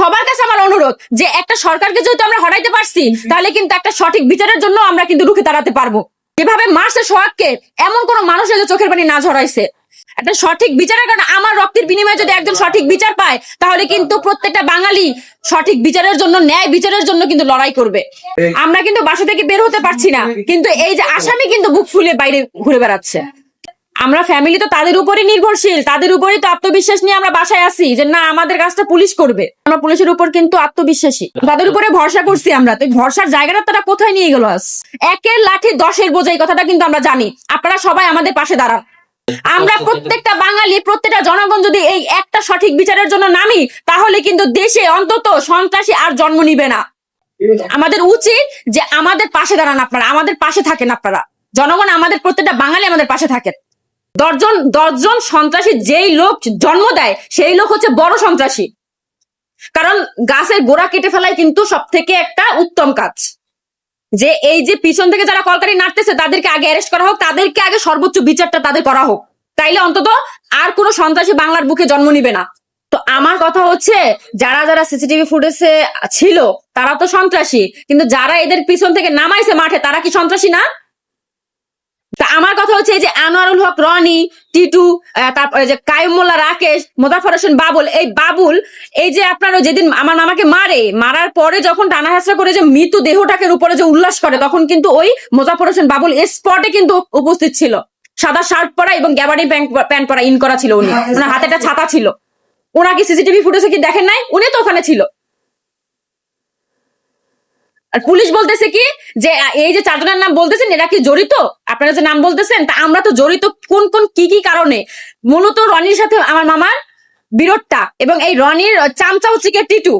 সবার কাছে আমার অনুরোধ যে একটা সরকারকে যেহেতু আমরা হটাইতে পারছি তাহলে কিন্তু একটা সঠিক বিচারের জন্য আমরা কিন্তু রুখে দাঁড়াতে পারব। যেভাবে মারছে সোহাগকে এমন কোন মানুষ নেই যে চোখের পানি না ঝরাইছে। একটা সঠিক বিচারের কারণে আমার রক্তের বিনিময়ে যদি একজন সঠিক বিচার পায় তাহলে কিন্তু প্রত্যেকটা বাঙালি সঠিক বিচারের জন্য ন্যায় বিচারের জন্য কিন্তু লড়াই করবে। আমরা কিন্তু বাসা থেকে বের হতে পারছি না। কিন্তু এই যে আসামি কিন্তু বুক ফুলে বাইরে ঘুরে বেড়াচ্ছে। আমরা ফ্যামিলি তো তাদের উপরই নির্ভরশীল, তাদের উপরই তো আত্মবিশ্বাস নিয়ে আমরা বাসায় আছি যে না, আমাদের কাজটা পুলিশ করবে। আমরা পুলিশের উপর কিন্তু আত্মবিশ্বাসী। তাদের উপরে ভরসা করছি আমরা। তো ভরসার জায়গাটা তারা কোথায় নিয়ে গেল আজ? একের লাঠি দশের বোঝাই কথাটা কিন্তু আমরা জানি। আপনারা সবাই আমাদের পাশে দাঁড়ান। আমরা প্রত্যেকটা বাঙালি, প্রত্যেকটা জনগণ যদি এই একটা সঠিক বিচারের জন্য নামি, তাহলে কিন্তু দেশে অন্তত সন্ত্রাসী আর জন্ম নিবে না। আমাদের উচিত যে আমাদের পাশে দাঁড়ান আপনারা, আমাদের পাশে থাকেন আপনারা। জনগণ আমাদের, প্রত্যেকটা বাঙালি আমাদের পাশে থাকেন। দশজন দশজন সন্ত্রাসী যেই লোক জন্ম দেয়, সেই লোক হচ্ছে বড় সন্ত্রাসী। কারণ গাছের গোড়া কেটে ফেলাই কিন্তু সব থেকে একটা উত্তম কাজ। যে এই যে পিছন থেকে যারা কলকারি নাড়তেছে, তাদেরকে আগে অ্যারেস্ট করা হোক, তাদেরকে আগে সর্বোচ্চ বিচারটা তাদের করা হোক। তাইলে অন্তত আর কোনো সন্ত্রাসী বাংলার বুকে জন্ম নিবে না। তো আমার কথা হচ্ছে, যারা যারা সিসিটিভি ফুটেজে ছিল, তারা তো সন্ত্রাসী। কিন্তু যারা এদের পিছন থেকে নামাইছে মাঠে, তারা কি সন্ত্রাসী না? তা আমার কথা হচ্ছে যে আনোয়ারুল হক রনি টিটু তারপরে যে কায়ুম মোল্লা রাকেশ মোজাফর হোসেন বাবুল এই বাবুল এই যে আপনার যেদিন আমার মামাকে মারে মারার পরে যখন টানা হেসরা করে যে মৃত দেহটাকে উপরে যে উল্লাস করে তখন কিন্তু ওই মোজাফর হোসেন বাবুল স্পটে কিন্তু উপস্থিত ছিল। সাদা শার্ট পরা এবং গ্যাবারি প্যান্ট পরা ইন করা ছিল উনি। ওনার হাতে একটা ছাতা ছিল। ওনাকে সিসিটিভি ফুটেজে কি দেখেন নাই? উনি তো ওখানে ছিল। আর পুলিশ বলতেছে কি যে এই যে চারজনের নাম বলতেছেন, এরা কি জড়িত? আপনারা যে নাম বলতেছেন, তা আমরা তো জড়িত কোন কোন, কি কি কারণে? মূলত রনির সাথে আমার মামার বিরোধটা এবং এই রনির চামচা হচ্ছে কি টিটু।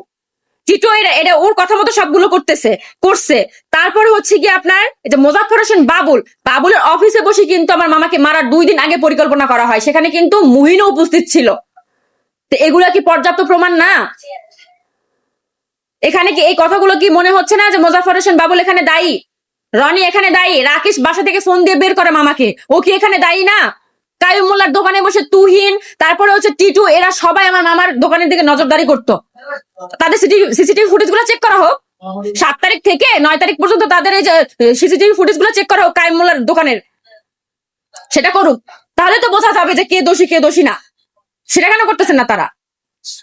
টিটু এটা এটা ওর কথা মতো সবগুলো করতেছে, করছে। তারপরে হচ্ছে কি আপনার যে মোজাফর হোসেন বাবুল, বাবুলের অফিসে বসে কিন্তু আমার মামাকে মারার দুই দিন আগে পরিকল্পনা করা হয়। সেখানে কিন্তু মুহিনও উপস্থিত ছিল। তো এগুলা কি পর্যাপ্ত প্রমাণ? না। এখানে কি এই কথাগুলো কি মনে হচ্ছে না যে মোজাফর হোসেন বাবুল এখানে দায়ী? রনি এখানে দায়ী? রাকেশ বাসা থেকে ফোন দিয়ে বের করে মামাকে। ও কি এখানে দায়ী না? কায়ুম মোল্লার দোকানে বসে তুহিন, তারপরে হচ্ছে টিটু, এরা সবাই আমার মামার দোকানের দিকে নজরদারি করতো। তাদের সিসিটিভি ফুটেজগুলো চেক করা হোক। সাত তারিখ থেকে নয় তারিখ পর্যন্ত তাদের এই যে, সিসিটিভি ফুটেজগুলো চেক করা হোক কায়ুম মোল্লার দোকানের। সেটা করুক। তাহলে তো বোঝা যাবে যে কে দোষী কে দোষী না। সেটা কেন করতেছেন না তারা?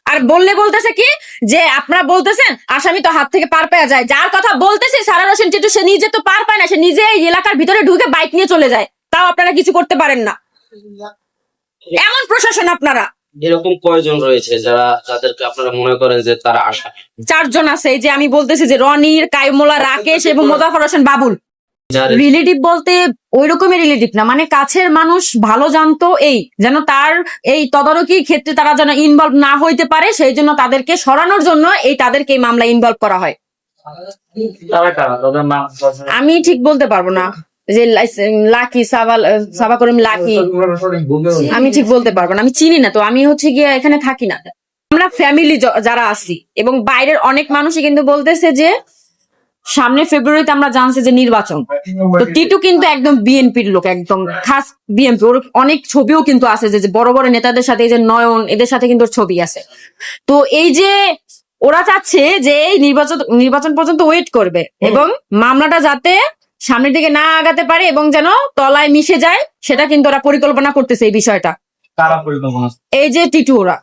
আর বললে বলতেছে কি? যে আপনারা বলতেছেন আসামি তো হাত থেকে পার পেয়ে যায়। যার কথা বলতেছে সারা রোশন টিটু সে নিজে তো পার পায় না সে নিজে এলাকার ভিতরে ঢুকে বাইক নিয়ে চলে যায়। তাও আপনারা কিছু করতে পারেন না। এমন প্রশাসন আপনারা। এরকম কয়জন রয়েছে যারা যাদেরকে আপনারা মনে করেন যে তারা আশা চারজন আছে এই যে আমি বলতেছি যে রনির কাইমোলা রাকেশ এবং মোজাফর হোসেন বাবুল। রিলেটিভ বলতে ওই রকমের রিলেটিভ না। মানে কাছের মানুষ ভালো জানতো এই, যেন তার এই তদারকির ক্ষেত্রে তারা যেন ইনভলভ না হইতে পারে, সেই জন্য তাদেরকে সরানোর জন্য এই তাদেরকে এই মামলা ইনভলভ করা হয়। আমি ঠিক বলতে পারব না যে লাকি সাবাল সাবা করিম লাকি। আমি ঠিক বলতে পারব না। আমি চিনি না তো, আমি হচ্ছে গিয়ে এখানে থাকি না। আমরা ফ্যামিলি যারা আছি এবং বাইরের অনেক মানুষই কিন্তু বলতেছে যে সামনে ফেব্রুয়ারিতে আমরা জানছি যে নির্বাচন। তো টিটু কিন্তু একদম বিএনপির লোক একদম খাস বিএনপি ওর অনেক ছবিও কিন্তু আছে যে বড় বড় নেতাদের সাথে এই যে নয়ন এদের সাথে কিন্তু ছবি আছে। তো এই যে ওরা চাচ্ছে যে এই নির্বাচন নির্বাচন পর্যন্ত ওয়েট করবে এবং মামলাটা যাতে সামনের দিকে না আগাতে পারে এবং যেন তলায় মিশে যায় সেটা কিন্তু ওরা পরিকল্পনা করতেছে এই বিষয়টা। এই যে টিটু ওরা।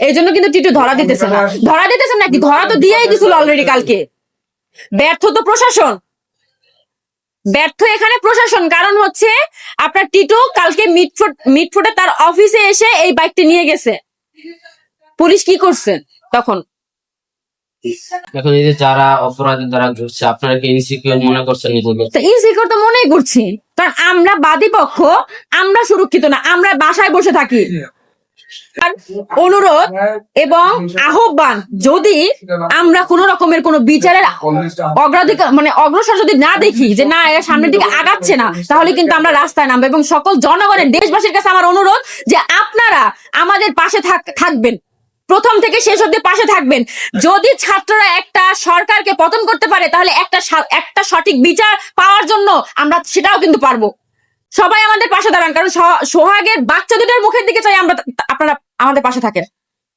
এই জন্য কিন্তু টিটু ধরা দিতেছে না। ধরা দিতেছে নাকি? ধরা তো দিয়েই দিছিল অলরেডি কালকে। ব্যর্থ তো প্রশাসন। ব্যর্থ এখানে প্রশাসন কারণ হচ্ছে আপনার টিটু কালকে মিটফুট মিটফুটে তার অফিসে এসে এই বাইকটা নিয়ে গেছে। পুলিশ কি করছে তখন? এখন এই যে যারা অপরাধী দ্বারা ঘুরছে আপনারা কি ইনসিকিউর মনে করছেন নিজেকে তো ইনসিকিউর তো মনেই করছি। কারণ আমরা বাদী পক্ষ আমরা সুরক্ষিত না আমরা বাসায় বসে থাকি। অনুরোধ এবং আহ্বান, যদি আমরা কোন রকমের কোন বিচারের অগ্রাধিকার মানে অগ্রসর যদি না দেখি যে না, এরা সামনের দিকে আগাচ্ছে না, তাহলে কিন্তু আমরা রাস্তায় নামবো। এবং সকল জনগণের, দেশবাসীর কাছে আমার অনুরোধ যে আপনারা আমাদের পাশে থাকবেন। প্রথম থেকে শেষ অব্দি পাশে থাকবেন। যদি ছাত্ররা একটা সরকারকে পতন করতে পারে, তাহলে একটা একটা সঠিক বিচার পাওয়ার জন্য আমরা সেটাও কিন্তু পারব। সবাই আমাদের পাশে দাঁড়ান, কারণ সহ- সোহাগের বাচ্চা দুটার মুখের দিকে চাই আমরা, আপনারা আমাদের পাশে থাকেন।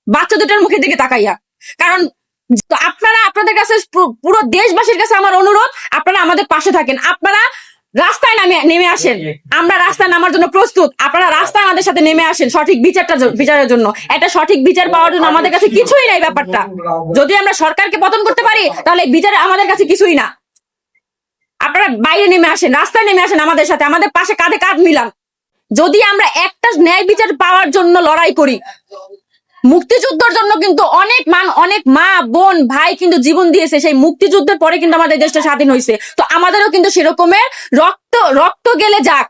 বাচ্চা দুটার মুখের দিকে তাকাইয়া। কারণ তো আপনারা আপনাদের কাছে পুরো দেশবাসীর কাছে আমার অনুরোধ আপনারা আমাদের পাশে থাকেন। আপনারা রাস্তায় নামে নেমে আসেন। আমরা রাস্তায় নামার জন্য প্রস্তুত। আপনারা রাস্তায় আমাদের সাথে নেমে আসেন সঠিক বিচারটা বিচারের জন্য। একটা সঠিক বিচার পাওয়ার জন্য আমাদের কাছে কিছুই নাই ব্যাপারটা। যদি আমরা সরকারকে পতন করতে পারি তাহলে বিচারে আমাদের কাছে কিছুই না। আপনারা বাইরে নেমে আসেন রাস্তায় নেমে আসেন আমাদের সাথে। আমাদের পাশে কাঁধে কাঁধ মিলান। যদি আমরা একটা ন্যায় বিচার পাওয়ার জন্য লড়াই করি, মুক্তিযুদ্ধের জন্য কিন্তু অনেক মান, অনেক মা, বোন, ভাই কিন্তু জীবন দিয়েছে, সেই মুক্তিযুদ্ধের পরে কিন্তু আমাদের দেশটা স্বাধীন হয়েছে তো আমাদেরও কিন্তু সেরকমের রক্ত রক্ত গেলে যাক।